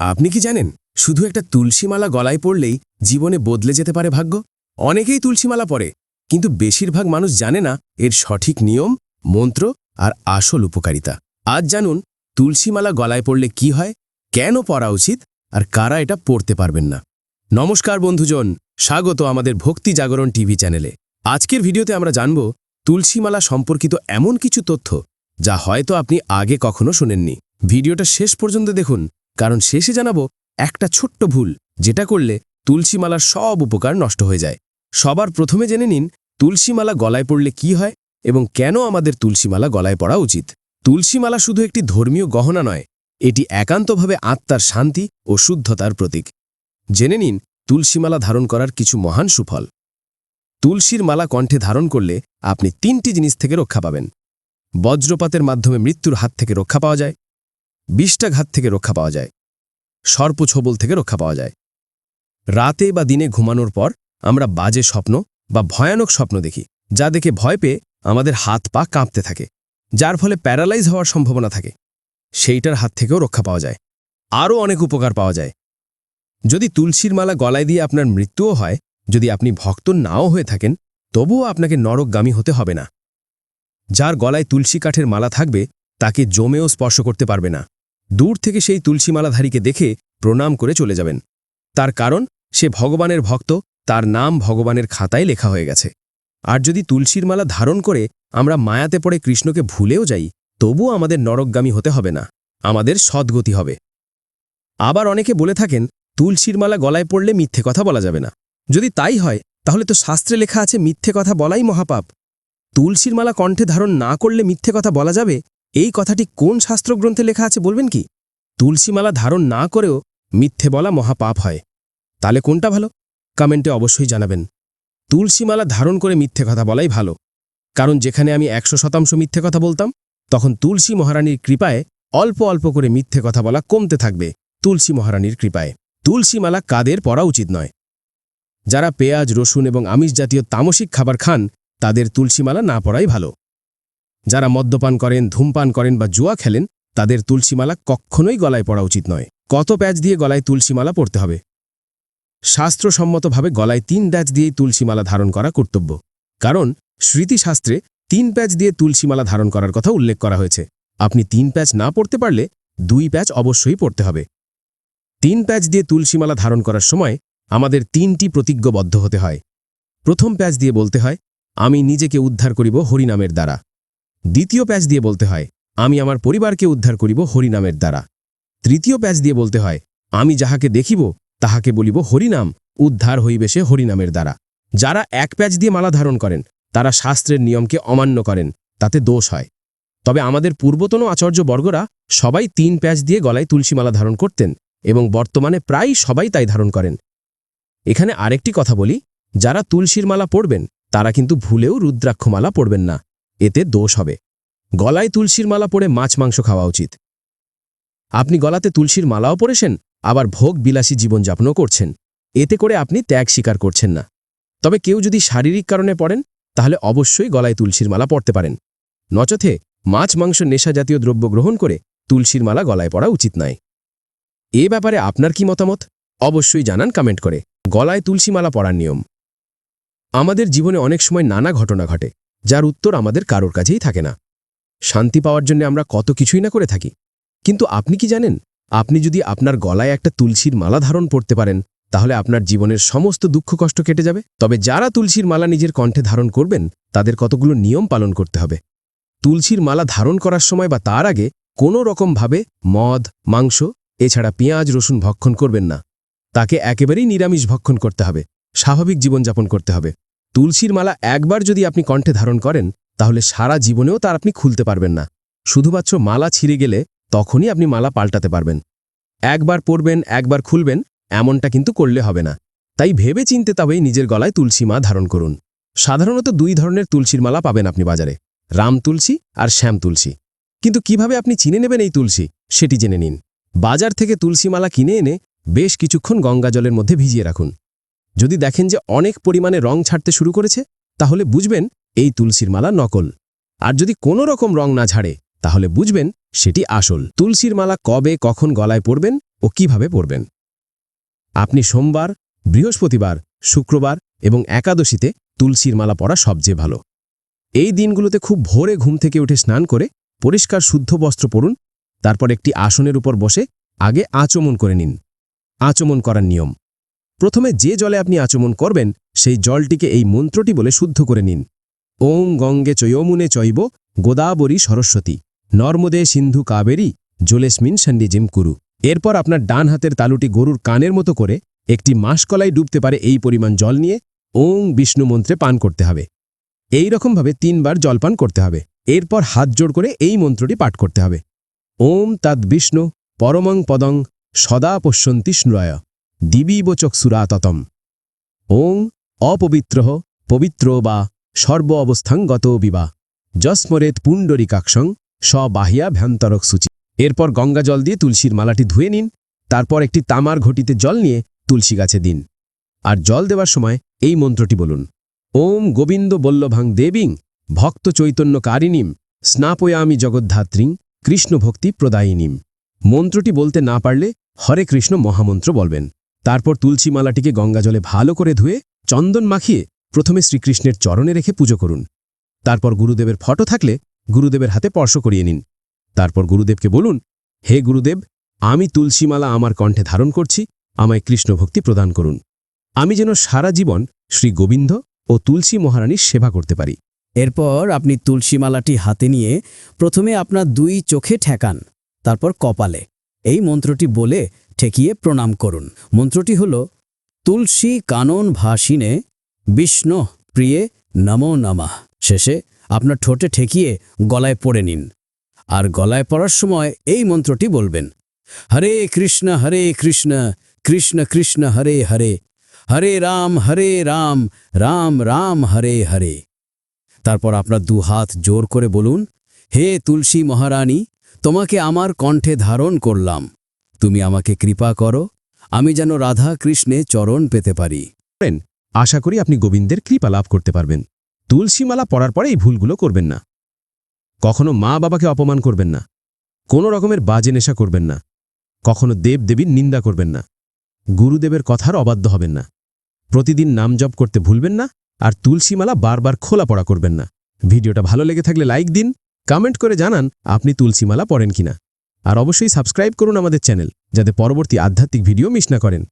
আপনি কি জানেন, শুধু একটা তুলসীমালা গলায় পড়লেই জীবনে বদলে যেতে পারে ভাগ্য? অনেকেই তুলসীমালা পরে, কিন্তু বেশিরভাগ মানুষ জানে না এর সঠিক নিয়ম, মন্ত্র আর আসল উপকারিতা। আজ জানুন, তুলসীমালা গলায় পড়লে কি হয়, কেন পরা উচিত আর কারা এটা পড়তে পারবেন না? নমস্কার বন্ধুজন, স্বাগত আমাদের ভক্তি জাগরণ টিভি চ্যানেলে। আজকের ভিডিওতে আমরা জানব, তুলসীমালা সম্পর্কিত এমন কিছু তথ্য যা হয়তো আপনি আগে কখনো শোনেননি। ভিডিওটা শেষ পর্যন্ত দেখুন কারণ শেষে জানাব একটা ছোট্ট ভুল, যেটা করলে তুলসীমালার সব উপকার নষ্ট হয়ে যায়। সবার প্রথমে জেনে নিন, তুলসীমালা গলায় পড়লে কি হয় এবং কেন আমাদের তুলসীমালা গলায় পড়া উচিত। তুলসীমালা শুধু একটি ধর্মীয় গহনা নয়, এটি একান্তভাবে আত্মার শান্তি ও শুদ্ধতার প্রতীক। জেনে নিন, তুলসীমালা ধারণ করার কিছু মহান সুফল। তুলসীর মালা কণ্ঠে ধারণ করলে আপনি তিনটি জিনিস থেকে রক্ষা পাবেন। বজ্রপাতের মাধ্যমে মৃত্যুর হাত থেকে রক্ষা পাওয়া যায় বিষটাঘাত থেকে রক্ষা পাওয়া যায়। সর্পছোবল থেকে রক্ষা পাওয়া যায়। রাতে বা দিনে ঘুমানোর পর আমরা বাজে স্বপ্ন বা ভয়ানক স্বপ্ন দেখি, যা দেখে ভয় পেয়ে আমাদের হাত পা কাঁপতে থাকে, যার ফলে প্যারালাইজ হওয়ার সম্ভাবনা থাকে। সেইটার হাত থেকেও রক্ষা পাওয়া যায়। আরও অনেক উপকার পাওয়া যায়। যদি তুলসীর মালা গলায় দিয়ে আপনার মৃত্যুও হয়, যদি আপনি ভক্ত নাও হয়ে থাকেন, তবুও আপনাকে নরকগামী হতে হবে না। যার গলায় তুলসী কাঠের মালা থাকবে, তাকে জমেও স্পর্শ করতে পারবে না। দূর থেকে সেই তুলসীমালাধারীকে দেখে প্রণাম করে চলে যাবেন। তার কারণ, সে ভগবানের ভক্ত, তার নাম ভগবানের খাতায় লেখা হয়ে গেছে। আর যদি তুলসীর মালা ধারণ করে আমরা মায়াতে পড়ে কৃষ্ণকে ভুলেও যাই তবুও আমাদের নরকগামী হতে হবে না, আমাদের সদ্গতি হবে। আবার অনেকে বলে থাকেন তুলসীর মালা গলায় পড়লে মিথ্যে কথা বলা যাবে না। যদি তাই হয়, তাহলে তো শাস্ত্রে লেখা আছে মিথ্যে কথা বলাই মহাপাপ। তুলসীর মালা কণ্ঠে ধারণ না করলে মিথ্যে কথা বলা যাবে? এই কথাটি কোন শাস্ত্রগ্রন্থে লেখা আছে বলবেন কি? তুলসীমালা ধারণ না করেও মিথ্যে বলা মহাপাপ হয়। তাহলে কোনটা ভালো? কমেন্টে অবশ্যই জানাবেন। তুলসীমালা ধারণ করে মিথ্যে কথা বলাই ভালো। কারণ যেখানে আমি একশো শতাংশ মিথ্যে কথা বলতাম, তখন তুলসী মহারানীর কৃপায় অল্প অল্প করে মিথ্যে কথা বলা কমতে থাকবে তুলসী মহারানীর কৃপায়। তুলসীমালা কাদের পরা উচিত নয়। যারা পেঁয়াজ, রসুন এবং আমিষ জাতীয় তামসিক খাবার খান, তাদের তুলসীমালা না পড়াই ভালো। যারা মদ্যপান করেন, ধূমপান করেন বা জুয়া খেলেন, তাদের তুলসীমালা কখনোই গলায় পড়া উচিত নয়। কত প্যাচ দিয়ে গলায় তুলসীমালা পড়তে হবে? শাস্ত্রসম্মতভাবে গলায় তিন ড্যাচ দিয়েই তুলসীমালা ধারণ করা কর্তব্য। কারণ, স্মৃতিশাস্ত্রে তিন প্যাচ দিয়ে তুলসীমালা ধারণ করার কথা উল্লেখ করা হয়েছে। আপনি তিন প্যাচ না পড়তে পারলে দুই প্যাচ অবশ্যই পড়তে হবে। তিন প্যাচ দিয়ে তুলসীমালা ধারণ করার সময় আমাদের তিনটি প্রতিজ্ঞবদ্ধ হতে হয়। প্রথম প্যাচ দিয়ে বলতে হয়, আমি নিজেকে উদ্ধার করিব হরিনামের দ্বারা। দ্বিতীয় প্যাচ দিয়ে বলতে হয়, আমি আমার পরিবারকে উদ্ধার করিব হরিনামের দ্বারা। তৃতীয় প্যাচ দিয়ে বলতে হয়, আমি যাহাকে দেখিব, তাহাকে বলিব হরিনাম, উদ্ধার হইবে সে হরিনামের দ্বারা। যারা এক প্যাচ দিয়ে মালা ধারণ করেন, তারা শাস্ত্রের নিয়মকে অমান্য করেন, তাতে দোষ হয়। তবে আমাদের পূর্বতন আচার্য বর্গরা সবাই তিন প্যাচ দিয়ে গলায় তুলসী মালা ধারণ করতেন এবং বর্তমানে প্রায় সবাই তাই ধারণ করেন। এখানে আরেকটি কথা বলি, যারা তুলসীর মালা পড়বেন, তারা কিন্তু ভুলেও রুদ্রাক্ষমালা পড়বেন না। এতে দোষ হবে। গলায় তুলসীর মালা পরে মাছ মাংস খাওয়া উচিত। আপনি গলাতে তুলসীর মালাও পরেছেন, আবার ভোগ বিলাসী জীবনযাপনও করছেন। এতে করে আপনি ত্যাগ স্বীকার করছেন না। তবে কেউ যদি শারীরিক কারণে পড়েন, তাহলে অবশ্যই গলায় তুলসীর মালা পড়তে পারেন। নচথে মাছ মাংস নেশা জাতীয় দ্রব্য গ্রহণ করে তুলসীর মালা গলায় পড়া উচিত নয়। এ ব্যাপারে আপনার কি মতামত? অবশ্যই জানান কমেন্ট করে। গলায় তুলসী মালা পরার নিয়ম। আমাদের জীবনে অনেক সময় নানা ঘটনা ঘটে। যার উত্তর আমাদের কারোর কাছেই থাকে না। শান্তি পাওয়ার জন্য আমরা কত কিছুই না করে থাকি। কিন্তু আপনি কি জানেন, আপনি যদি আপনার গলায় একটা তুলসীর মালা ধারণ করতে পারেন, তাহলে আপনার জীবনের সমস্ত দুঃখ কষ্ট কেটে যাবে। তবে যারা তুলসীর মালা নিজের কণ্ঠে ধারণ করবেন, তাদের কতগুলো নিয়ম পালন করতে হবে। তুলসীর মালা ধারণ করার সময় বা তার আগে কোনো রকমভাবে মদ, মাংস, এছাড়া পেঁয়াজ, রসুন ভক্ষণ করবেন না। তাকে একেবারেই নিরামিষ ভক্ষণ করতে হবে। স্বাভাবিক জীবনযাপন করতে হবে। তুলসীর মালা একবার যদি আপনি কণ্ঠে ধারণ করেন, তাহলে সারা জীবনেও তার আপনি খুলতে পারবেন না। শুধুমাত্র মালা ছিঁড়ে গেলে তখনই আপনি মালা পাল্টাতে পারবেন। একবার পরবেন, একবার খুলবেন, এমনটা কিন্তু করলে হবে না। তাই ভেবে চিনতে তবেই নিজের গলায় তুলসী মা ধারণ করুন। সাধারণত দুই ধরনের তুলসীর মালা পাবেন আপনি বাজারে, রাম তুলসী আর শ্যাম তুলসী। কিন্তু কীভাবে আপনি চিনে নেবেন এই তুলসী, সেটি জেনে নিন। বাজার থেকে তুলসী মালা কিনে এনে বেশ কিছুক্ষণ গঙ্গা জলের মধ্যে ভিজিয়ে রাখুন। যদি দেখেন যে অনেক পরিমাণে রং ছাড়তে শুরু করেছে, তাহলে বুঝবেন এই তুলসীর মালা নকল। আর যদি কোনো রকম রং না ঝাড়ে, তাহলে বুঝবেন সেটি আসল। তুলসীর মালা কবে, কখন গলায় পরবেন ও কীভাবে পরবেন? আপনি সোমবার, বৃহস্পতিবার, শুক্রবার এবং একাদশীতে তুলসীর মালা পরা সবচেয়ে ভালো। এই দিনগুলোতে খুব ভোরে ঘুম থেকে উঠে স্নান করে পরিষ্কার শুদ্ধ বস্ত্র পরুন, তারপর একটি আসনের উপর বসে আগে আচমন করে নিন। আচমন করার নিয়ম। প্রথমে যে জলে আপনি আচমন করবেন, সেই জলটিকে এই মন্ত্রটি বলে শুদ্ধ করে নিন। ওং গঙ্গে চয়মুনে চৈব, গোদাবরী সরস্বতী। নর্মদে সিন্ধু কাবেরী, জলেসমিন সন্ডিজিম কুরু। এরপর আপনার ডান হাতের তালুটি গরুর কানের মতো করে একটি মাসকলাই ডুবতে পারে এই পরিমাণ জল নিয়ে ওং বিষ্ণু মন্ত্রে পান করতে হবে। এই রকমভাবে তিনবার জলপান করতে হবে। এরপর হাত জোড় করে এই মন্ত্রটি পাঠ করতে হবে। ওম তদ বিষ্ণু পরমং পদং সদা পশ্যন্তি স্নূয় দিবীব চক্ষুরাততম ওং অপবিত্র পবিত্র বা সর্ব অবস্থাং গত বিবা। যস্মরেত পুণ্ডরিকাক্ষং স্ববাহিয়া ভ্যান্তরক সূচি। এরপর গঙ্গা জল দিয়ে তুলসীর মালাটি ধুয়ে নিন, তারপর একটি তামার ঘটিতে জল নিয়ে তুলসী গাছে দিন। আর জল দেওয়ার সময় এই মন্ত্রটি বলুন। ওম গোবিন্দ বল্লভাং দেবীং ভক্ত চৈতন্য চৈতন্যকারিণীম স্নাপয়ামি জগদ্ধাত্রীং কৃষ্ণ ভক্তি প্রদায়িনীম। মন্ত্রটি বলতে না পারলে হরে কৃষ্ণ মহামন্ত্র বলবেন। তারপর তুলসী মালাটিকে গঙ্গাজলে ভালো করে ধুয়ে চন্দন মাখিয়ে প্রথমে শ্রীকৃষ্ণের চরণে রেখে পুজো করুন। তারপর গুরুদেবের ফটো থাকলে গুরুদেবের হাতে স্পর্শ করিয়ে নিন। তারপর গুরুদেবকে বলুন, হে গুরুদেব, আমি তুলসীমালা আমার কণ্ঠে ধারণ করছি, আমায় কৃষ্ণ ভক্তি প্রদান করুন। আমি যেন সারা জীবন শ্রী গোবিন্দ ও তুলসী মহারানীর সেবা করতে পারি। এরপর আপনি তুলসী মালাটি হাতে নিয়ে প্রথমে আপনার দুই চোখে ঠেকান, তারপর কপালে। এই মন্ত্রটি বলে ঠেকিয়ে প্রণাম করুন। মন্ত্রটি হল, তুলসী কানন ভাসিনে বিষ্ণু প্রিয়ে নমো নমঃ। শেষে আপনার ঠোঁটে ঠেকিয়ে গলায় পড়ে নিন। আর গলায় পড়ার সময় এই মন্ত্রটি বলবেন, হরে কৃষ্ণ হরে কৃষ্ণ কৃষ্ণ কৃষ্ণ, হরে হরে হরে রাম হরে রাম রাম রাম, হরে হরে। তারপর আপনার দু হাত জোর করে বলুন, হে তুলসী মহারানী তোমাকে আমার কণ্ঠে ধারণ করলাম। তুমি আমাকে কৃপা করো, আমি যেন রাধা কৃষ্ণে চরণ পেতে পারি। আশা করি আপনি গোবিন্দের কৃপা লাভ করতে পারবেন। তুলসীমালা পড়ার পরে এই ভুলগুলো করবেন না। কখনো মা বাবাকে অপমান করবেন না। কোনো রকমের বাজে নেশা করবেন না। কখনো দেব দেবীর নিন্দা করবেন না। গুরুদেবের কথার অবাধ্য হবেন না। প্রতিদিন নাম জপ করতে ভুলবেন না আর তুলসীমালা বারবার খোলা পড়া করবেন না। ভিডিওটা ভালো লেগে থাকলে লাইক দিন। কমেন্ট করে জানান আপনি তুলসীমালা পড়েন কিনা। আর অবশ্যই সাবস্ক্রাইব করুন আমাদের চ্যানেল, যাতে পরবর্তী আধ্যাত্মিক ভিডিও মিস না করেন।